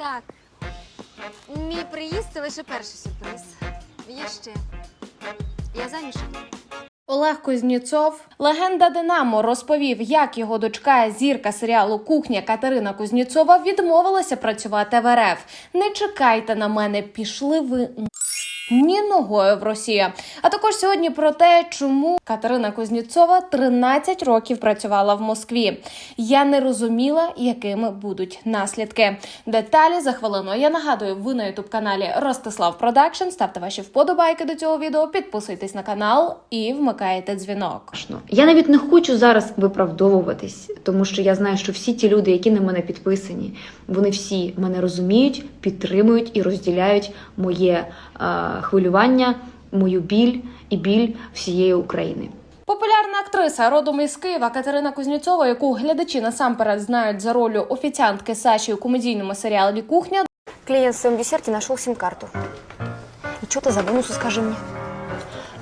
Так. Мій приїзд це лише перший сюрприз. Є ще. Я заміжня. Олег Кузнєцов, легенда Динамо, розповів, як його дочка, зірка серіалу Кухня Катерина Кузнєцова відмовилася працювати в РФ. Не чекайте на мене, пішли ви. Ні ногою в Росію. А також сьогодні про те, чому Катерина Кузнєцова 13 років працювала в Москві. Я не розуміла, якими будуть наслідки. Деталі за хвилину. Я нагадую, ви на ютуб каналі Ростислав Продакшн. Ставте ваші вподобайки до цього відео, підписуйтесь на канал і вмикайте дзвінок. Я навіть не хочу зараз виправдовуватись, тому що я знаю, що всі ті люди, які на мене підписані, вони всі мене розуміють, підтримують і розділяють моє хвилювання, мою біль і біль всієї України. Популярна актриса родом із Києва Катерина Кузнєцова, яку глядачі насамперед знають за роль офіціантки Саші у комедійному серіалі Кухня, Клієнт в своєму десерті знайшов сім-карту. І что ти за бонусу, скажи мені?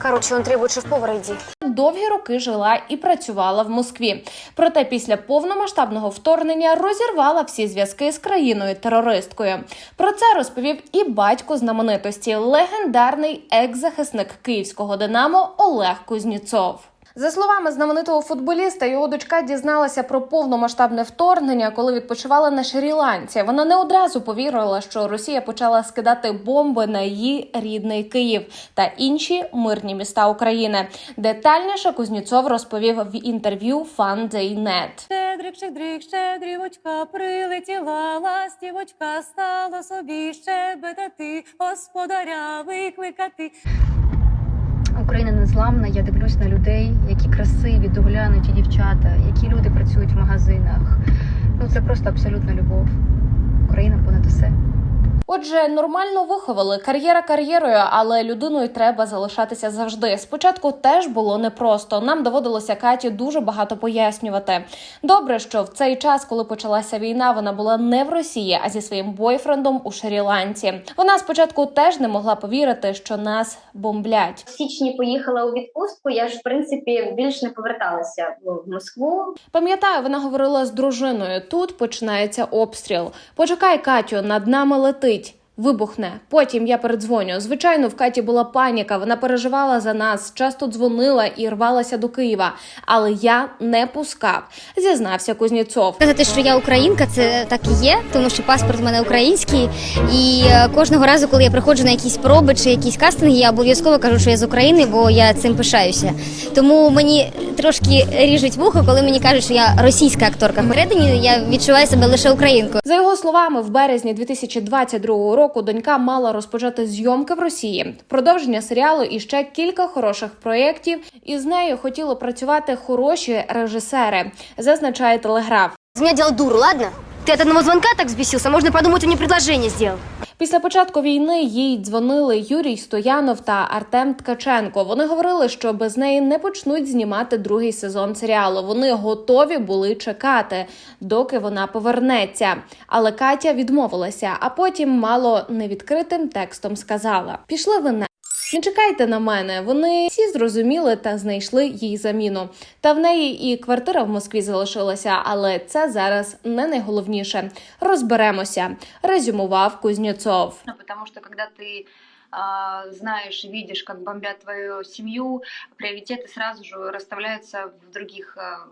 Коротше, він требує шеф-повара, иди. Довгі роки жила і працювала в Москві. Проте після повномасштабного вторгнення розірвала всі зв'язки з країною терористкою. Про це розповів і батько знаменитості, легендарний екс-захисник київського Динамо Олег Кузнєцов. За словами знаменитого футболіста, його дочка дізналася про повномасштабне вторгнення, коли відпочивала на Шрі-Ланці. Вона не одразу повірила, що Росія почала скидати бомби на її рідний Київ та інші мирні міста України. Детальніше Кузнєцов розповів в інтерв'ю FunDay.net. Щедрик, щедрик, щедрівочка, прилетіла ластівочка, стала собі щебетати, господаря викликати. Україна незламна. Я дивлюсь на людей, які красиві, доглянуті дівчата, які люди працюють в магазинах. Ну це просто абсолютна любов. Україна понад усе. Отже, нормально виховали кар'єра кар'єрою, але людиною треба залишатися завжди. Спочатку теж було непросто. Нам доводилося Каті дуже багато пояснювати. Добре, що в цей час, коли почалася війна, вона була не в Росії, а зі своїм бойфрендом у Шрі-Ланці. Вона спочатку теж не могла повірити, що нас бомблять. в січні поїхала у відпустку. Я ж в принципі більш не поверталася в Москву. Пам'ятаю, вона говорила з дружиною. Тут починається обстріл. Почекай, Катю, над нами летить. Вибухне. Потім я передзвоню. Звичайно, в Каті була паніка. Вона переживала за нас, часто дзвонила і рвалася до Києва. Але я не пускав. Зізнався Кузнєцов. Сказати, що я українка, це так і є, тому що паспорт у мене український. І е, кожного разу, коли я приходжу на якісь проби чи якісь кастинги, я обов'язково кажу, що я з України, бо я цим пишаюся. Тому мені трошки ріжуть вухо, коли мені кажуть, що я російська акторка. Всередині я відчуваю себе лише українкою. За його словами, в березні 2022 року донька мала розпочати зйомки в Росії, продовження серіалу і ще кілька хороших проєктів. І з нею хотіли працювати хороші режисери, зазначає телеграф. З мене діло дуру, ладно? Ти від одного дзвонка так збісився, можна подумати, мені предложення зробив. Після початку війни їй дзвонили Юрій Стоянов та Артем Ткаченко. Вони говорили, що без неї не почнуть знімати другий сезон серіалу. Вони готові були чекати, доки вона повернеться. Але Катя відмовилася, а потім мало невідкритим текстом сказала: Пішли ви на. Не чекайте на мене. Вони всі зрозуміли та знайшли їй заміну. Та в неї і квартира в Москві залишилася, але це зараз не найголовніше. Розберемося, резюмував Кузнєцов. Ну, потому что когда ты а, знаешь и видишь, как бомбят твою семью, приоритеты сразу же расставляются в других а,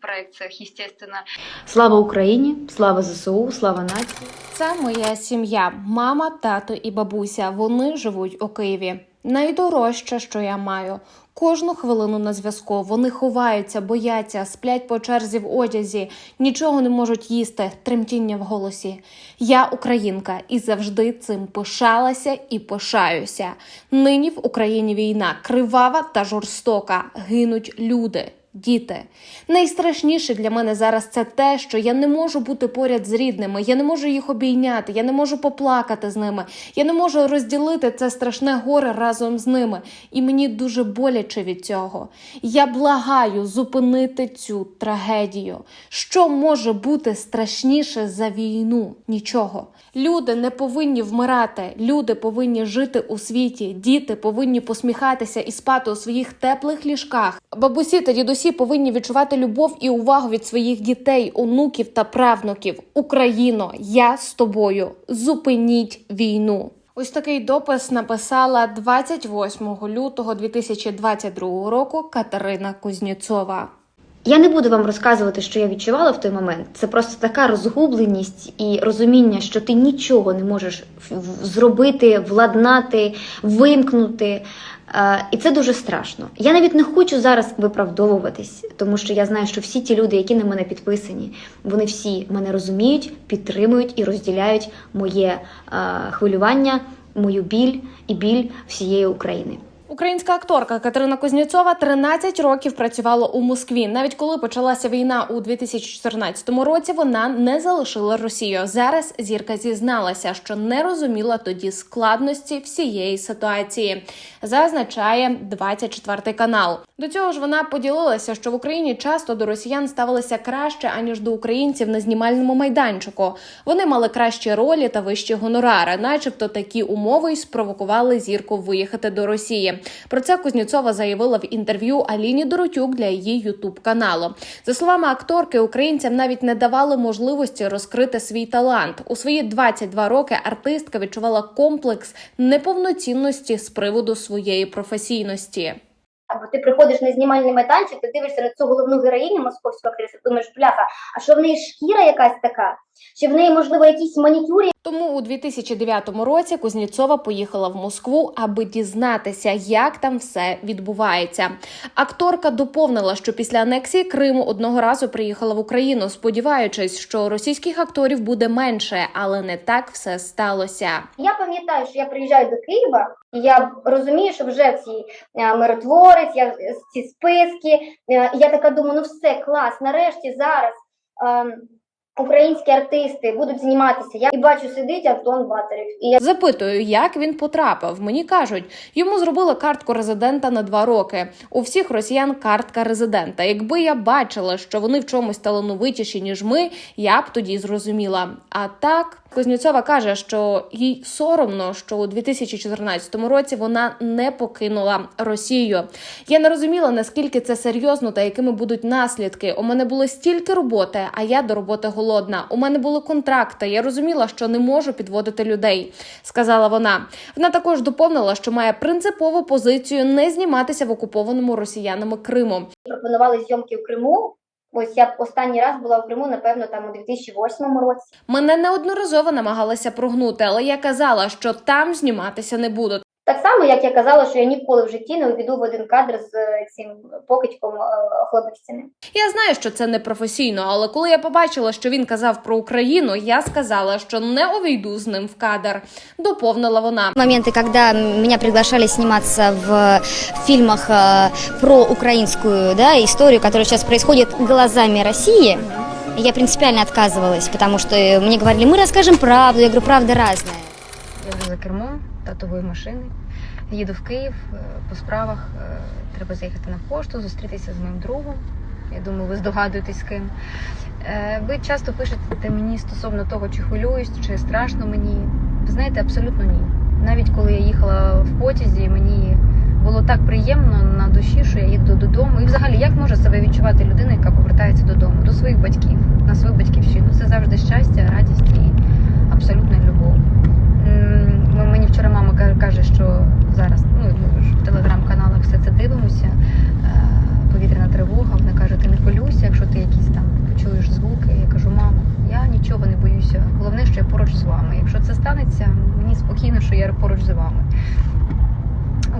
проекциях, естественно. Слава Україні! Слава ЗСУ! Слава нації! Це моя сім'я, мама, тато і бабуся. Вони живуть у Києві. Найдорожче, що я маю. Кожну хвилину на зв'язку. Вони ховаються, бояться, сплять по черзі в одязі, нічого не можуть їсти, тремтіння в голосі. Я українка і завжди цим пишалася і пишаюся. Нині в Україні війна кривава та жорстока. Гинуть люди. Діти, найстрашніше для мене зараз це те, що я не можу бути поряд з рідними, я не можу їх обійняти, я не можу поплакати з ними, я не можу розділити це страшне горе разом з ними. І мені дуже боляче від цього. Я благаю зупинити цю трагедію. Що може бути страшніше за війну? Нічого. Люди не повинні вмирати, люди повинні жити у світі, діти повинні посміхатися і спати у своїх теплих ліжках. Бабусі та дідусі всі повинні відчувати любов і увагу від своїх дітей, онуків та правнуків. Україно, я з тобою. Зупиніть війну. Ось такий допис написала 28 лютого 2022 року Катерина Кузнєцова. Я не буду вам розказувати, що я відчувала в той момент. Це просто така розгубленість і розуміння, що ти нічого не можеш зробити, владнати, вимкнути. Е, І це дуже страшно. Я навіть не хочу зараз виправдовуватись, тому що я знаю, що всі ті люди, які на мене підписані, вони всі мене розуміють, підтримують і розділяють моє е, хвилювання, мою біль і біль всієї України. Українська акторка Катерина Кузнєцова 13 років працювала у Москві. Навіть коли почалася війна у 2014 році, вона не залишила Росію. Зараз зірка зізналася, що не розуміла тоді складності всієї ситуації. Зазначає 24 канал. До цього ж вона поділилася, що в Україні часто до росіян ставилися краще аніж до українців на знімальному майданчику. Вони мали кращі ролі та вищі гонорари, начебто такі умови й спровокували зірку виїхати до Росії. Про це Кузнєцова заявила в інтерв'ю Аліні Доротюк для її Ютуб каналу. За словами акторки, українцям навіть не давали можливості розкрити свій талант. У свої 22 роки артистка відчувала комплекс неповноцінності з приводу своєї професійності. Або ти приходиш на знімальний майданчик, ти дивишся на цю головну героїню московську актрису, думаєш, бляха, а що в неї шкіра якась така? Чи в неї, можливо, якісь манікюри Тому у 2009 році Кузнєцова поїхала в Москву, аби дізнатися, як там все відбувається. Акторка доповнила, що після анексії Криму одного разу приїхала в Україну, сподіваючись, що російських акторів буде менше, але не так все сталося. Я пам'ятаю, що я приїжджаю до Києва, і я розумію, що вже ці е, миротворець, я ці списки. е, Я така думаю, ну все, клас, нарешті зараз. Українські артисти будуть зніматися. Я і бачу, сидить Антон Батарів. І я Запитую, як він потрапив. Мені кажуть, йому зробили картку резидента на два роки. У всіх росіян картка резидента. Якби я бачила, що вони в чомусь талановитіші ніж ми, я б тоді зрозуміла. А так. Кузнєцова каже, що їй соромно, що у 2014 році вона не покинула Росію. Я не розуміла, наскільки це серйозно та якими будуть наслідки. У мене було стільки роботи, а я до роботи голодна. У мене були контракти. Я розуміла, що не можу підводити людей, сказала вона. Вона також доповнила, що має принципову позицію не зніматися в окупованому росіянами Криму. пропонували зйомки в Криму. Ось я останній раз була в Криму, напевно, там у 2008 році. Мене неодноразово намагалася прогнути, але я казала, що там зніматися не буду. Так само, як я казала, що я ніколи в житті не увійду в один кадр з е, цим покидьком е, хлопцями. Я знаю, що це не професійно, але коли я побачила, що він казав про Україну, я сказала, що не увійду з ним в кадр. Доповнила вона. Моменты, когда меня приглашали сниматься в фильмах э, про украинскую да, историю, которая сейчас происходит глазами России, я принципиально отказывалась, потому что мне говорили, мы расскажем правду. Я говорю, правда разная. Я вже за кермом татової машини. Їду в Київ е, по справах. е, Треба заїхати на пошту, зустрітися з моїм другом. Я думаю, ви здогадуєтесь з ким. Е, Ви часто пишете мені стосовно того, чи хвилююсь, чи страшно мені. Ви знаєте, абсолютно ні. Навіть коли я їхала в потязі, мені було так приємно на душі, що я їду додому. І взагалі, як може себе відчувати людина, яка повертається додому, до своїх батьків, на свою батьківщину? Це завжди щастя, радість і абсолютна любов. М, Мені вчора мама ка- каже, що зараз ну, ми ж в телеграм-каналах все це дивимося. е, Повітряна тривога. Вона каже, ти не хвилюйся, якщо ти якісь там почуєш звуки. Я кажу, мамо, я нічого не боюся. Головне, що я поруч з вами. Якщо це станеться, мені спокійно, що я поруч з вами.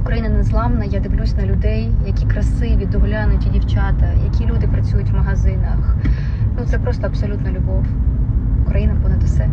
Україна незламна. Я дивлюсь на людей, які красиві, доглянуті дівчата, які люди працюють в магазинах. Ну це просто абсолютна любов. Україна понад усе.